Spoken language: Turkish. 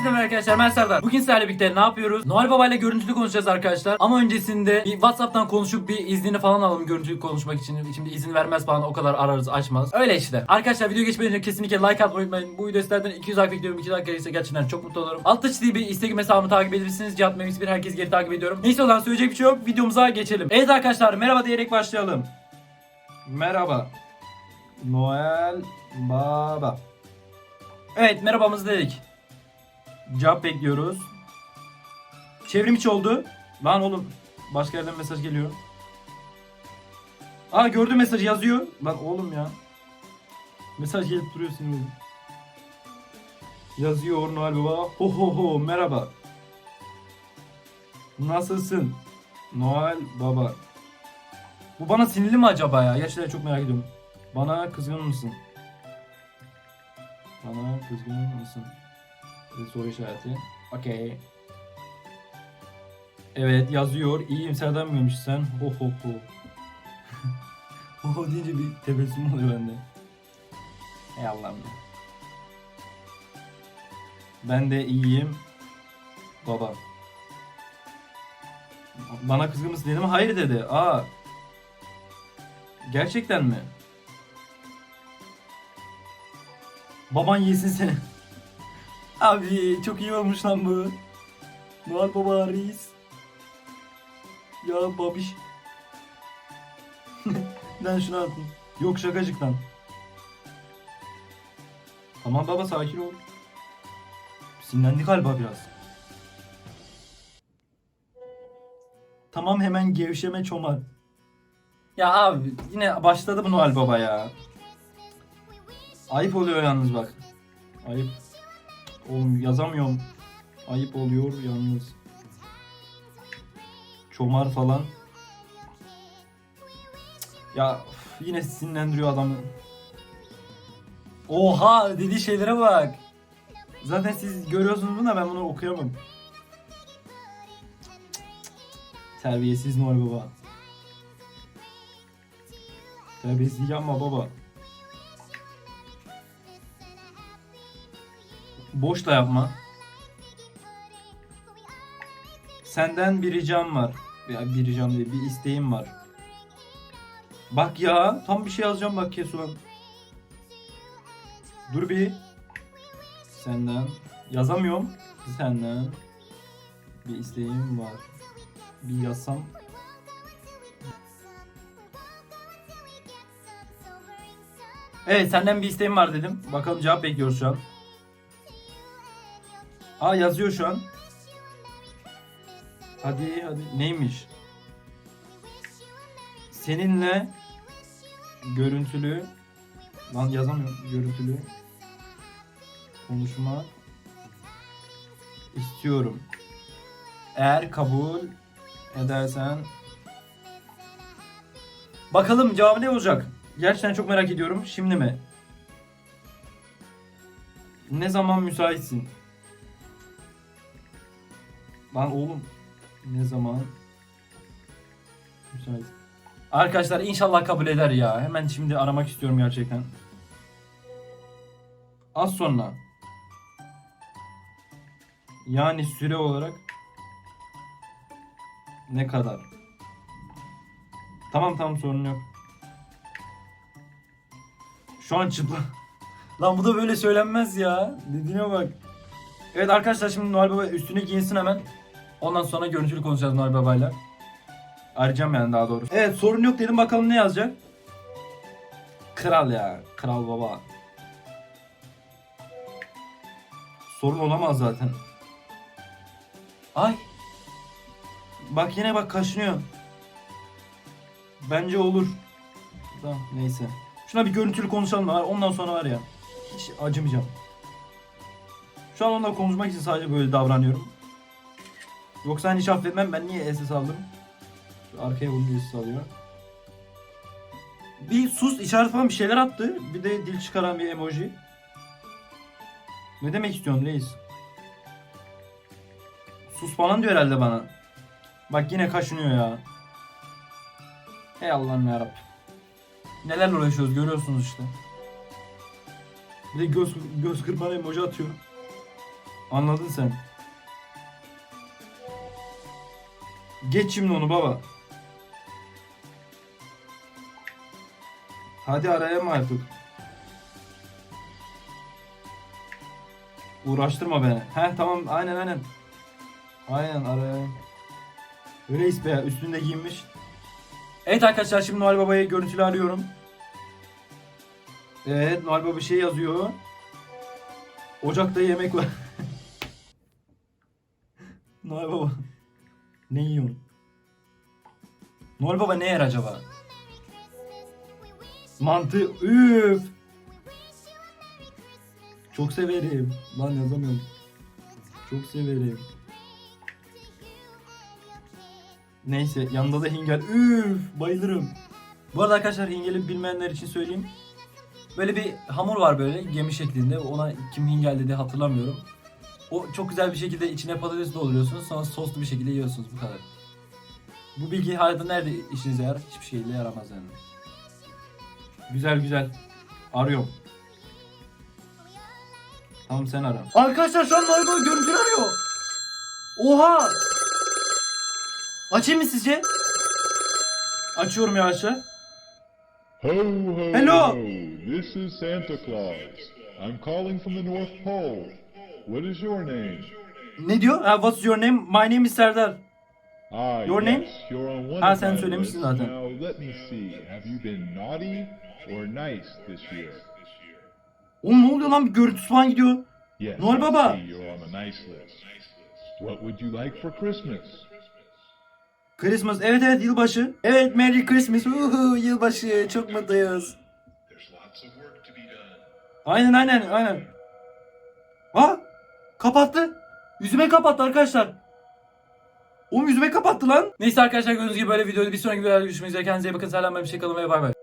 Herkese merhaba arkadaşlar ben Serdar. Bugün sizlerle birlikte ne yapıyoruz? Noel Baba ile görüntülü konuşacağız arkadaşlar. Ama öncesinde bir Whatsapp'tan konuşup bir iznini falan alalım görüntülü konuşmak için. Şimdi izin vermez falan o kadar ararız açmaz. Öyle işte. Arkadaşlar video geçmeden önce kesinlikle like atmayı unutmayın. Bu video sizlerden 200 like bekliyorum. 200 like gelirse gerçekten çok mutlu olurum. Altta çizdiği bir Instagram hesabımı takip edebilirsiniz. Cihat Memis bir herkes geri takip ediyorum. Neyse o zaman söyleyecek bir şey yok. Videomuza geçelim. Evet arkadaşlar merhaba diyerek başlayalım. Merhaba. Noel Baba. Evet merhabamızı dedik. Cevap bekliyoruz. Çevrim içi oldu. Lan oğlum başka yerden mesaj geliyor. Aa gördüm mesajı yazıyor. Lan oğlum ya. Mesaj gelip duruyor senin. Yazıyor Noel Baba. Ho ho ho merhaba. Nasılsın? Noel Baba. Bu bana sinirli mi acaba ya? Gerçekten çok merak ediyorum. Bana kızgın mısın? Bana kızgın mısın? Soru işareti. Okey. Evet yazıyor. İyiyim Serdar mıymış sen? Ho ho ho. ho ho deyince bir tebessüm oluyor bende. Ey Allah'ım. Ben de iyiyim. Baba. Bana kızgın mısın dedim. Hayır dedi. Aa. Gerçekten mi? Baban yesin seni. Abi çok iyi olmuş lan bu. Noel Baba reis. Ya babiş. lan şunu atın. Yok şakacık lan. Tamam baba sakin ol. Sinirlendi galiba biraz. Tamam hemen gevşeme çomar. Ya abi yine başladı bu Noel Baba ya. Ayıp oluyor yalnız bak. Ayıp. Oğlum yazamıyorum. Ayıp oluyor yalnız. Çomar falan. Ya üf, yine sinirlendiriyor adamı. Oha dediği şeylere bak. Zaten siz görüyorsunuz bunu da ben bunu okuyamam. Terbiyesiz Noel Baba. Terbiyesizlik yapma baba. Boş da yapma. Senden bir ricam var. Ya bir ricam değil, bir isteğim var. Bak ya, tam bir şey yazacağım bak Kesuhan. Dur bir. Senden. Yazamıyorum. Senden. Bir isteğim var. Bir yazsam. Evet senden bir isteğim var dedim. Bakalım cevap bekliyoruz şu an. Aa yazıyor şu an. Hadi hadi neymiş? Seninle görüntülü lan yazamıyorum görüntülü konuşma istiyorum. Eğer kabul edersen bakalım cevabı ne olacak? Gerçekten çok merak ediyorum. Şimdi mi? Ne zaman müsaitsin? Lan oğlum ne zaman müsait? Arkadaşlar inşallah kabul eder ya. Hemen şimdi aramak istiyorum gerçekten. Az sonra. Yani süre olarak ne kadar? Tamam tamam sorun yok. Şu an çıplak. Lan bu da böyle söylenmez ya. Dediğine bak. Evet arkadaşlar şimdi Noel Baba üstüne giyinsin hemen. Ondan sonra görüntülü konuşacağız Noel Baba'yla. Arayacağım yani daha doğrusu. Evet sorun yok dedim bakalım ne yazacak. Kral ya. Kral baba. Sorun olamaz zaten. Ay. Bak yine bak kaşınıyor. Bence olur. Tamam neyse. Şuna bir görüntülü konuşalım da ondan sonra var ya. Hiç acımayacağım. Şu an onunla konuşmak için sadece böyle davranıyorum. Yoksa hani hiç affetmem ben niye SS aldım? Şu arkaya bunu SS alıyor. Bir sus işaret falan bir şeyler attı. Bir de dil çıkaran bir emoji. Ne demek istiyorsun reis? Sus falan diyor herhalde bana. Bak yine kaşınıyor ya. Ey Allah'ım yarabbim. Nelerle uğraşıyoruz görüyorsunuz işte. Bir de göz, göz kırpma emoji atıyor. Anladın sen. Geç şimdi onu baba. Hadi arayalım artık. Uğraştırma beni. He tamam aynen aynen. Aynen arayalım. Reis be üstünde giyinmiş. Evet arkadaşlar şimdi Noel Baba'yı görüntülü arıyorum. Evet Noel Baba bir şey yazıyor. Ocakta yemek var. Noel Baba. Ne yiyorsun? Noel Baba ne yer acaba? Mantı. Üf. Çok severim. Lan yazamıyorum. Çok severim. Neyse yanında da hingel. Üf bayılırım. Bu arada arkadaşlar hingeli bilmeyenler için söyleyeyim. Böyle bir hamur var böyle gemi şeklinde. Ona kim hingel dedi hatırlamıyorum. O çok güzel bir şekilde içine patates dolduruyorsunuz. Sonra soslu bir şekilde yiyorsunuz bu kadar. Bu bilgi hayatında nerede işinize yarar? Hiçbir şeyle yaramaz yani. Güzel güzel. Arıyorum. Tamam sen ara. Arkadaşlar şu an Baba görüntülü arıyor. Oha! Açayım mı sizce? Açıyorum yavaşça. Ho, ho, Hello. ho! This is Santa Claus. I'm calling from the North Pole. What is your name? Ne diyor? Ha, what's your name? My name is Serdar. Ah, Your yes, name? You're on one Ha, of sen my lists. zaten. Now let me see. Have you been naughty or nice this year? Oğlum ne oluyor lan? Bir görüntüsü falan gidiyor. Yes. Noel I Baba. see You're on the nice list. What would you like for Christmas? Christmas. Evet evet yılbaşı. Evet Merry Christmas. Uhu, yılbaşı. Çok mutluyuz. Aynen aynen aynen. Ha? Kapattı. Yüzüme kapattı arkadaşlar. Oğlum yüzüme kapattı lan. Neyse arkadaşlar gördüğünüz gibi böyle videoda bir sonraki videoda görüşmek üzere. Kendinize iyi bakın. Selam bir şey kalın ve bay bay.